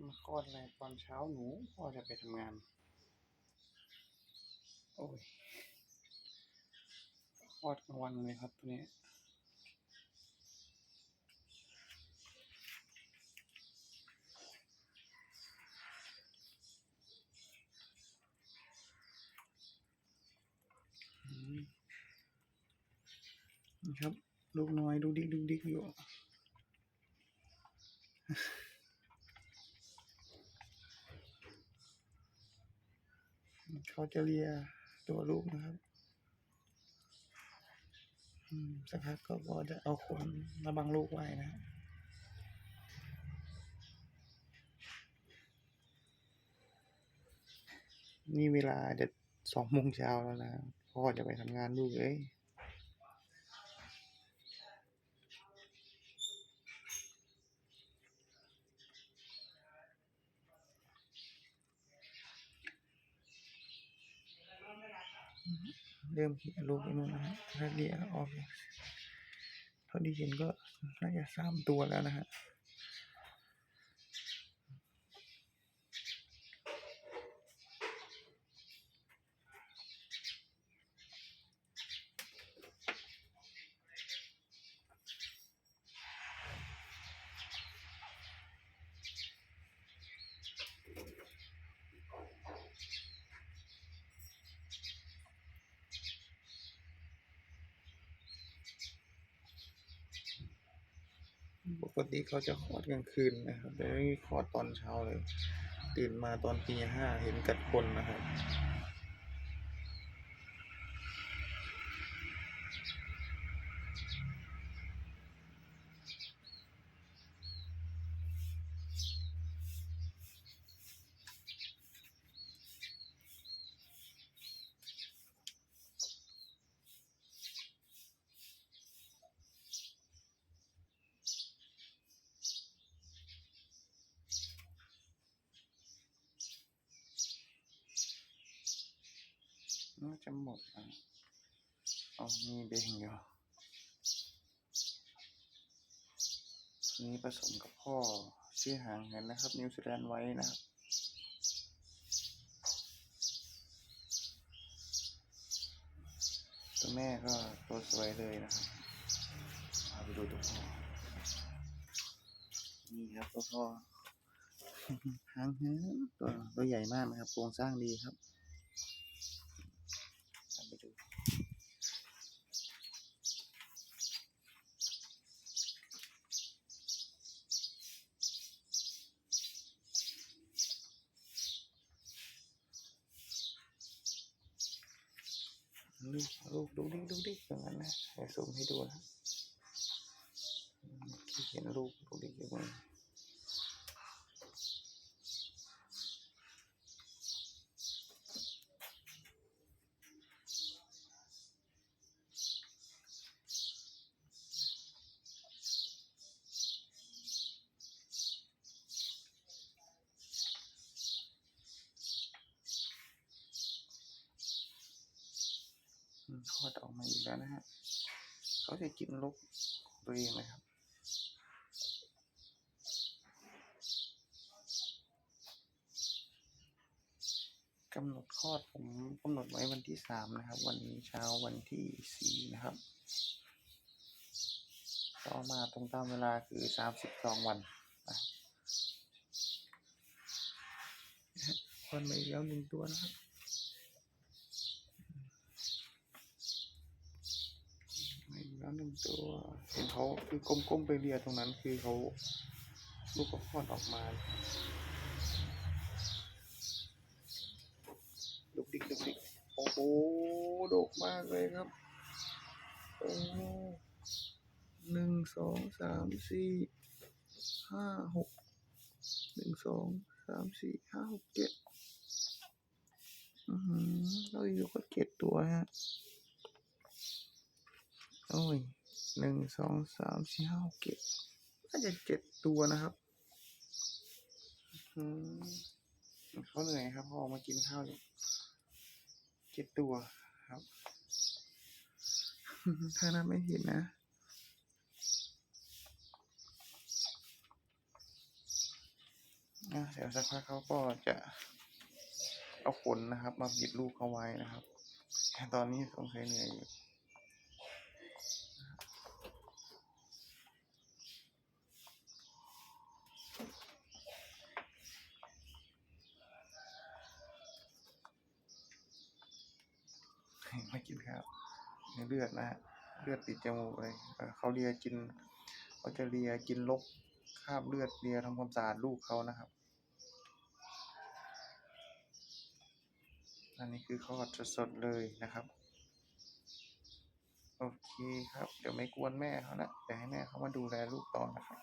มาคลอดอะไรตอนเช้าหนูพ่อจะไปทำงาน โอ้ยคลอดกลางวันเลยครับตัวนี้อืมนี่ครับ ลูกน้อยดูดิกดูดิกอยู่ เขาจะเลียตัวลูกนะครับอืมสักพักก็พอจะเอาขนระบังลูกไว้นะฮะนี่เวลาจะสองโมงเช้าแล้วนะพ่อจะไปทำงานลูกเอ้ย เริ่มเขียนลูกไปนู่นนะฮะถ้าเรียออกเท่าที่เห็นก็น่าจะสามตัวแล้วนะฮะ ปกติเขาจะคลอดกลางคืนนะครับแต่ไม่คลอดตอนเช้าเลย ตื่นมาตอนตีห้าเห็นกัดคนนะครับ น่าจะหมดอะอ๋อมีเบงอยู่นี่ผสมกับพ่อชื่อหางเห็นนะครับ นิวซีแลนด์ไว้นะครับตัวแม่ก็ตัวสวยเลยนะครับพาไปดูตัวพ่อ นี่ครับตัวพ่อหางเหินตัวตัวใหญ่มากนะครับ โครงสร้างดีครับ ตามไปดู นี่ลูกดูดิดูดิอย่างนั้นนะแอบซูมให้ดูนะที่เห็นลูกดูดิอย่างนี้ คลอดออกมาอีกแล้วนะฮะ เขาจะกินลูกตัวเองเลยครับ กำหนดคลอดผมกำหนดไว้วันที่สามนะครับ วันนี้เช้าวันที่สี่นะครับ ต่อมาตรงตามเวลาคือสามสิบสองวันนะคลอดมาอีกแล้วหนึ่งตัวนะครับ มาอีก แล้วหนึ่งตัวเห็นเขาคือก้มๆไปเรียตรงนั้นคือเขาลูกเขาคลอดออกมาดุกดิกดุกดิกโอ้โหดกมากเลยครับโอ้หนึ่งสองสามสี่ห้าหกหนึ่งสองสามสี่ห้าหกเจ็ดอือหือเราอยู่ก็เจ็ดตัวฮะ โอ้ยหนึ่งสองสามสี่ห้าหกเจ็ดน่าจะเจ็ดตัวนะครับอืมเขาเหนื่อยครับพอออกมากินข้าวอยู่เจ็ดตัวครับ ถ้านั้นไม่เห็นนะเดี๋ยวสักพักเขาก็จะเอาขนนะครับ มาปิดลูกเขาไว้นะครับแต่ตอนนี้สงสัยเหนื่อยอยู่ ไม่กินข้าวในเลือดนะฮะเลือดติดจมูกเลยเขาเลียกินเขาจะเลียกินลบคราบเลือดเลียทำความสะอาดลูกเขานะครับอันนี้คือเขาอดสดๆเลยนะครับ โอเคครับ เดี๋ยวไม่กวนแม่เขาละเดี๋ยวให้แม่เขามาดูแลลูกต่อนะครับ